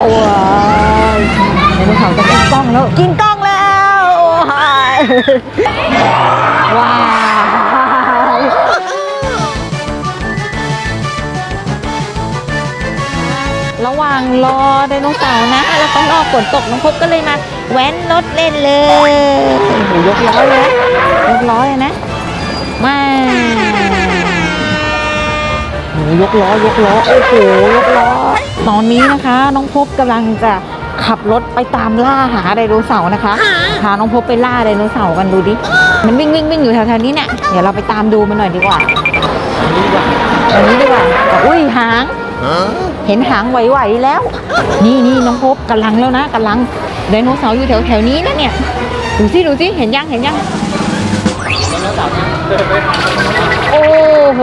โอ้ยไดโนเสาร์จะกินกล้องแล้ว กินกล้องแล้วโอ้ยว้าวระหว่างรอไดโนเสาร์นะแล้วข้างนอกฝนตกน้องพบก็เลยมาแว้นรถเล่นเลยโอ้ยกล้อเลยยกล้อเลยนะมาโอ้ยกล้อยกล้อโอ้โหยกล้อ ตอนนี้นะคะน้องพบกำลังจะขับรถไปตามล่าหาไดโนเสาร์นะคะพาน้องพบไปล่าไดโนเสาร์กันดูดิ มันวิ่งวิ่งวิ่งอยู่แถวๆนี้เนี่ย เดี๋ยวเราไปตามดูมันหน่อยดีกว่าอันนี้ดีกว่าอุ้ยหาง เห็นหางไหวๆแล้ว นี่นี่น้องพบกำลังแล้วนะกำลังไดโนเสาร์อยู่แถวแถวๆนี้นะเนี่ย ดูสิดูสิเห็นยังเห็นยังโอ้โห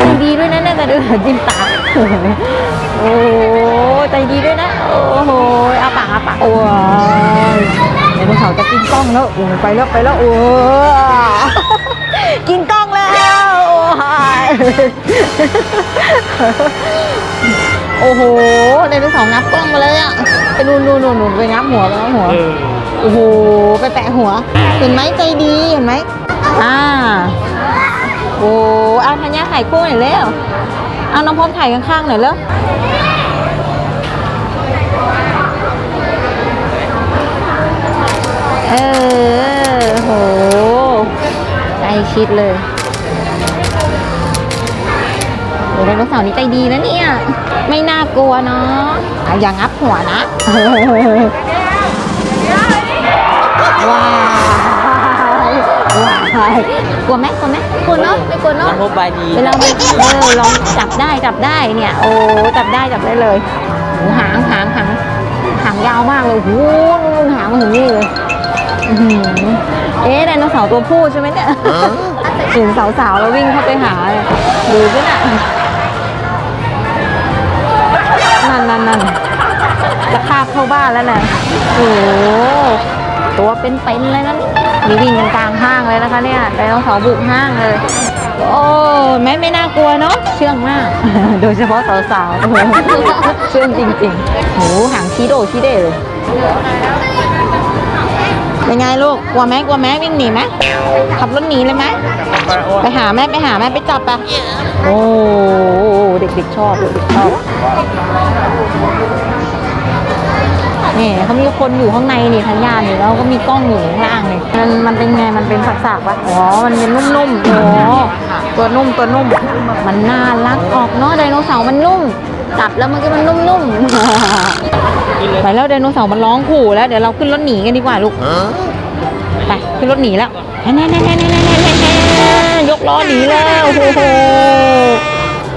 ใจดีด้วยนะเนี่ยแต่เดือดจิ้มตาโอ้ใจดีด้วยนะ โอ้โหอาปากอาปากโอ้ยไดโนเสาร์จะกินกล้องแล้วโอ้ยไปแล้วไปแล้วโอ้ยกินกล้องแล้วโอ้ยโอ้โหไดโนเสาร์งับกล้องมาเลยอะไปนู่นนู่นนู่นนู่นไปงับหัวไปงับหัวโอ้โหไปแปะหัว เห็นไหมใจดีเห็นไหมอ่า โอ้เอาธัญญาถ่ายคู่หน่อยเร็วเอาน้องพบถ่ายข้างๆหน่อยเร็วเออโหใกล้ชิดเลยโอ้ไดโนเสาร์นี่ใจดีนะเนี่ย ไม่น่ากลัวเนาะอย่างับหัวนะ ว้าว กลัวไหมกลัวไหมกลัวเนาะไม่กลัวเนาะน้องพบใบดีเวลามันเออลองจับได้จับได้เนี่ยโอ้จับได้จับได้เลยโอ้หางหางหางหางยาวมากเลยโอ้โหนู่นหางมาถึงนี่เลยอื้อหือเอ๊ะไดโนเสาร์ตัวผู้ใช่ไหมเนี่ยเห็นสาวๆแล้ววิ่งเข้าไปหาเลยดูสิน่ะนั่นนั่นนั่นจะคาบเข้าบ้านแล้วน่ะโอ้โห ตัวเป็นๆเลยนะนี่วิ่งกันกลางห้างเลยนะคะเนี่ยไดโนเสาร์บุกห้างเลย โอ้แม่ไม่น่ากลัวเนาะเชื่องมาก โดยเฉพาะสาวๆโอ้โหเชื่องจริงๆโหหางชี้โดชี้เด้เลยเป็นไงลูกกลัวไหมกลัวไหมวิ่งหนีไหมขับรถหนีเลยไหมไปหาแม่ไปหาแม่ไปจับปะโอ้เด็กๆชอบเด็กๆชอบ นี่เขามีคนอยู่ข้างในนี่ทัญญานี่แล้วก็มีกล้องอยู่ข้างล่างนี่มันมันเป็นไงมันเป็นสักๆปะอ๋อมันเป็นนุ่มๆอ๋อตัวนุ่มตัวนุ่ม มันน่ารักออกเนาะไดโนเสาร์มันนุ่มจับแล้วมันก็มันนุ่มๆไปแล้วไดโนเสาร์มันร้องขู่แล้วเดี๋ยวเราขึ้นรถหนีกันดีกว่าลูกไปขึ้นรถหนีแล้วแน่แน่แน่แน่แน่แน่แน่ยกล้อหนีแล้วโอ้โห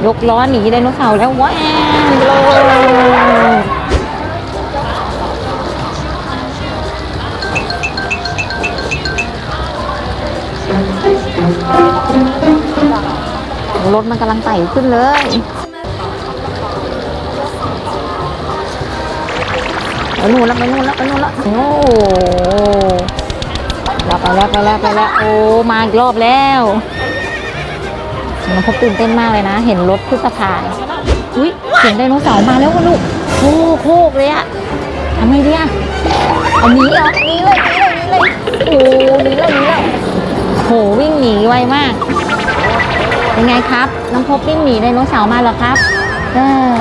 ยกล้อหนีไดโนเสาร์แล้วว้าว รถมันกำลังไต่ขึ้นเลยไปนู่นแล้วไปนู่นแล้วไปนู่นแล้วโอ้เราไปแล้วไปแล้วไปแล้วโอ้มาอีกรอบแล้วมันพบตื่นเต้นมากเลยนะ เห็นรถขึ้นสะพานอุ้ยเสียงไดโนเสาร์มาแล้วลูกโอ้โคกเลยอะทำไงดีอะอาหนีเหรอนีเลยนี้เลยนี้เลยโอ้นีเลยนีเลย โหวิ่งหนีไวมากเป็นไงครับ น้องพบวิ่งหนีไดโนเสาร์มาหรอครับ เออ